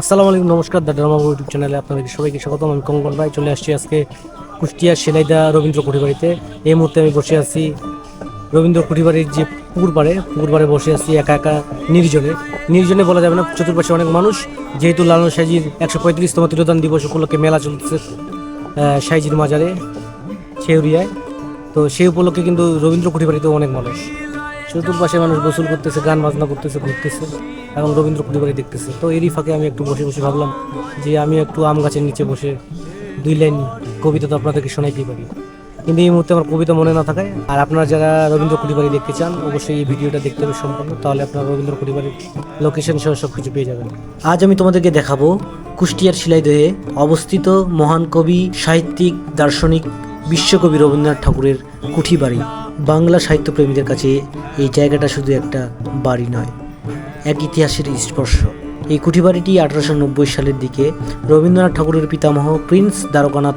আসসালামু আলাইকুম, নমস্কার, দ্য ড্রামা ইউটিউব চ্যানেলে আপনাদের সবাইকে স্বাগতম। আমি কঙ্কন রায় চলে আসছি আজকে কুষ্টিয়া সেলাইদা রবীন্দ্র কুঠিবাড়িতে। এই মুহূর্তে আমি বসে আছি রবীন্দ্র কুঠিবাড়ির যে পুকুর পাড়ে পুকুর পাড়ে বসে আছি একা একা নির্জনে। নির্জনে বলা যাবে না, চতুর্পাশে অনেক মানুষ। যেহেতু লালন সাইজির একশো পঁয়ত্রিশতম তিরোদান দিবস উপলক্ষে মেলা চলছে সাইজির মাজারে, শেউরিয়ায়। তো সেই উপলক্ষে কিন্তু রবীন্দ্র কুঠিবাড়িতেও অনেক মানুষ। চতুর্পাশে মানুষ গোসল করতেছে, গান বাজনা করতেছে, ঘুরতেছে এবং রবীন্দ্র কুঠিবাড়ি দেখতেছে। তো এরই ফাঁকে আমি একটু বসে বসে ভাবলাম যে আমি একটু আম গাছের নিচে বসে দুই লাইন কবিতা তো আপনাদেরকে শোনাইতেই পারি। কিন্তু এই মুহূর্তে আমার কবিতা মনে না থাকায়, আর আপনারা যারা রবীন্দ্র কুঠিবাড়ি দেখতে চান, অবশ্যই এই ভিডিওটা দেখতে হবে সম্পূর্ণ, তাহলে আপনারা রবীন্দ্র কুঠিবাড়ির লোকেশন সহ সব কিছু পেয়ে যাবেন। আজ আমি তোমাদেরকে দেখাবো কুষ্টিয়ার শিলাইদহে অবস্থিত মহান কবি, সাহিত্যিক, দার্শনিক, বিশ্বকবি রবীন্দ্রনাথ ঠাকুরের কুঠি বাড়ি বাংলা সাহিত্যপ্রেমীদের কাছে এই জায়গাটা শুধু একটা বাড়ি নয়, এক ইতিহাসের স্পর্শ। এই কুঠিবাড়িটি আঠারোশো নব্বই সালের দিকে রবীন্দ্রনাথ ঠাকুরের পিতামহ প্রিন্স দ্বারকানাথ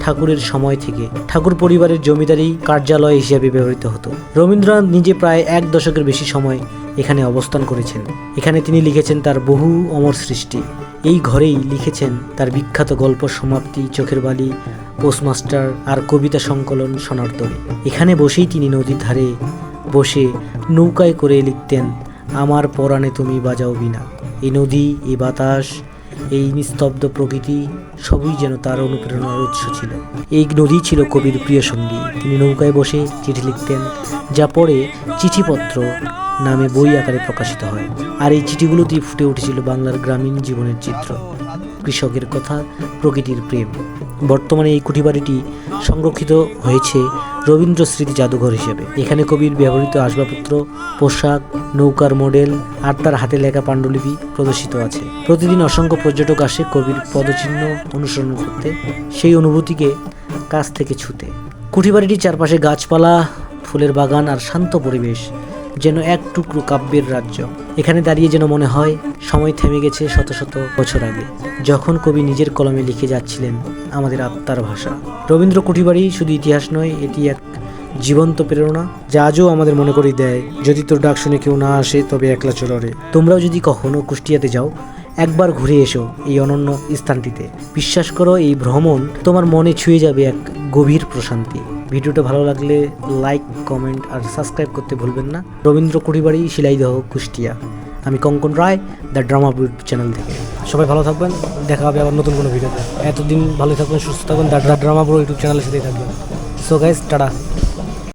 ঠাকুরের সময় থেকে ঠাকুর পরিবারের জমিদারি কার্যালয় হিসেবে ব্যবহৃত হতো। রবীন্দ্রনাথ নিজে প্রায় এক দশকের বেশি সময় এখানে অবস্থান করেছেন। এখানে তিনি লিখেছেন তার বহু অমর সৃষ্টি। এই ঘরেই লিখেছেন তার বিখ্যাত গল্প সমাপ্তি, চোখের বালি, পোস্টমাস্টার আর কবিতা সংকলন সোনারতরী এখানে বসেই তিনি নদীর ধারে বসে নৌকায় করে লিখতেন, আমার পরাণে তুমি বাজাও বিনা। এই নদী, এই বাতাস এই নিস্তব্ধ প্রকৃতি সবই যেন তার অনুপ্রেরণার উৎস ছিল। এই নদী ছিল কবির প্রিয় সঙ্গী। তিনি নৌকায় বসে চিঠি লিখতেন, যা পরে চিঠিপত্র নামে বই আকারে প্রকাশিত হয়। আর এই চিঠিগুলোতেই ফুটে উঠেছিল বাংলার গ্রামীণ জীবনের চিত্র। কৃষকের কথা, প্রকৃতির প্রেম। বর্তমানে এই কুঠিবাড়িটি সংরক্ষিত হয়েছে রবীন্দ্র স্মৃতি জাদুঘর হিসেবে। এখানে কবির ব্যবহৃত আসবাবপত্র, পোশাক, নৌকার মডেল আর তার হাতে লেখা পাণ্ডুলিপি প্রদর্শিত আছে। প্রতিদিন অসংখ্য পর্যটক আসে কবির পদচিহ্ন অনুসরণ করতে, সেই অনুভূতিকে কাছ থেকে ছুতে। কুঠিবাড়িটির চারপাশে গাছপালা, ফুলের বাগান আর শান্ত পরিবেশ যেন এক টুকরো কাব্যের রাজ্য। এখানে দাঁড়িয়ে যেন মনে হয়, সময় থেমে গেছে শত শত বছর আগে। যখন কবি নিজের কলমে লিখে যাচ্ছিলেন আমাদের আত্মার ভাষা। রবীন্দ্র কুঠিবাড়ি শুধু ইতিহাস নয়, এটি এক জীবন্ত প্রেরণা, যা আজও আমাদের মনে করিয়ে দেয়, যদি তোর ডাক শুনে কেউ না আসে, তবে একলা চলরে। তোমরাও যদি কখনো কুষ্টিয়াতে যাও, একবার ঘুরে এসো এই অনন্য স্থানটিতে। বিশ্বাস করো, এই ভ্রমণ তোমার মনে ছুঁয়ে যাবে এক গভীর প্রশান্তি। ভিডিওটা ভালো লাগলে লাইক, কমেন্ট আর সাবস্ক্রাইব করতে ভুলবেন না। রবীন্দ্র কুড়িবাড়ি, শিলাইদহ, কুষ্টিয়া। আমি Kankan Roy, the drama channel থেকে। সবাই ভালো থাকবেন, দেখা হবে আবার নতুন কোনো ভিডিওতে। এতদিন ভালো থাকবেন, সুস্থ থাকবেন, দ্য ড্রামা ব্রো ইউটিউব চ্যানেলের সাথেই থাকবেন। So guys tata.